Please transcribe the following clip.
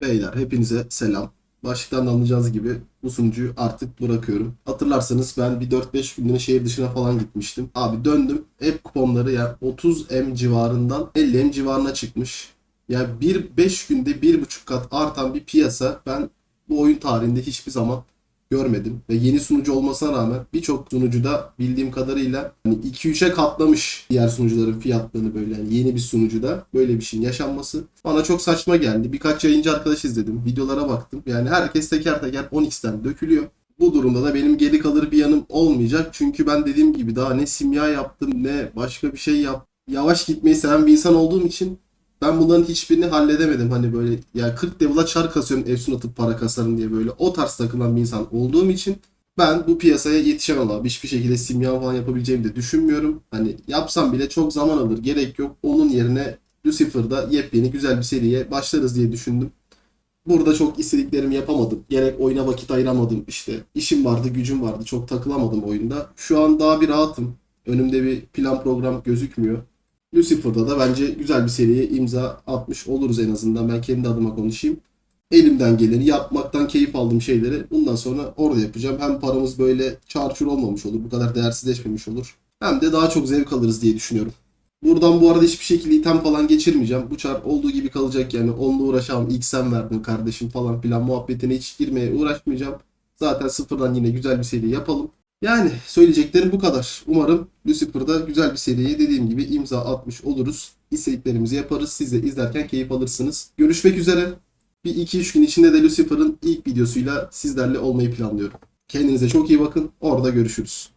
Beyler hepinize selam. Başlıktan da anlayacağınız gibi bu sunucuyu artık bırakıyorum. Hatırlarsanız ben bir 4-5 günlüğüne şehir dışına falan gitmiştim. Abi döndüm. Hep kuponları ya 30M civarından 50M civarına çıkmış. Ya bir 5 günde 1,5 kat artan bir piyasa ben bu oyun tarihinde hiçbir zaman görmedim. Ve yeni sunucu olmasına rağmen birçok sunucuda bildiğim kadarıyla hani 2-3'e katlamış diğer sunucuların fiyatlarını böyle. Yani yeni bir sunucuda böyle bir şeyin yaşanması bana çok saçma geldi. Birkaç yayıncı arkadaş izledim. Videolara baktım. Yani herkes teker teker 10x'ten dökülüyor. Bu durumda da benim geri kalır bir yanım olmayacak. Çünkü ben dediğim gibi daha ne simya yaptım ne başka bir şey yaptım. Yavaş gitmeyi seven bir insan olduğum için ben bunların hiçbirini halledemedim. Hani böyle ya 40 level'a çar kasıyorum Efsun atıp para kasarım diye böyle o tarz takılan bir insan olduğum için ben bu piyasaya yetişemem abi. Hiçbir şekilde simya falan yapabileceğimi de düşünmüyorum. Hani yapsam bile çok zaman alır. Gerek yok. Onun yerine Lucifer'da yepyeni güzel bir seriye başlarız diye düşündüm. Burada çok istediklerimi yapamadım. Gerek oyuna vakit ayıramadım işte. İşim vardı, gücüm vardı. Çok takılamadım oyunda. Şu an daha bir rahatım. Önümde bir plan program gözükmüyor. Lucifer'da da bence güzel bir seriye imza atmış oluruz en azından. Ben kendi adıma konuşayım. Elimden geleni yapmaktan keyif aldığım şeyleri bundan sonra orada yapacağım. Hem paramız böyle çarçur olmamış olur. Bu kadar değersizleşmemiş olur. Hem de daha çok zevk alırız diye düşünüyorum. Buradan bu arada hiçbir şekilde item falan geçirmeyeceğim. Bu çar olduğu gibi kalacak yani. Onunla uğraşamam. İlk sen verdin kardeşim falan filan muhabbetine hiç girmeye uğraşmayacağım. Zaten sıfırdan yine güzel bir seri yapalım. Yani söyleyeceklerim bu kadar. Umarım Lucifer'da güzel bir seriye dediğim gibi imza atmış oluruz. İstediklerimizi yaparız. Siz de izlerken keyif alırsınız. Görüşmek üzere. Bir 2-3 gün içinde de Lucifer'ın ilk videosuyla sizlerle olmayı planlıyorum. Kendinize çok iyi bakın. Orada görüşürüz.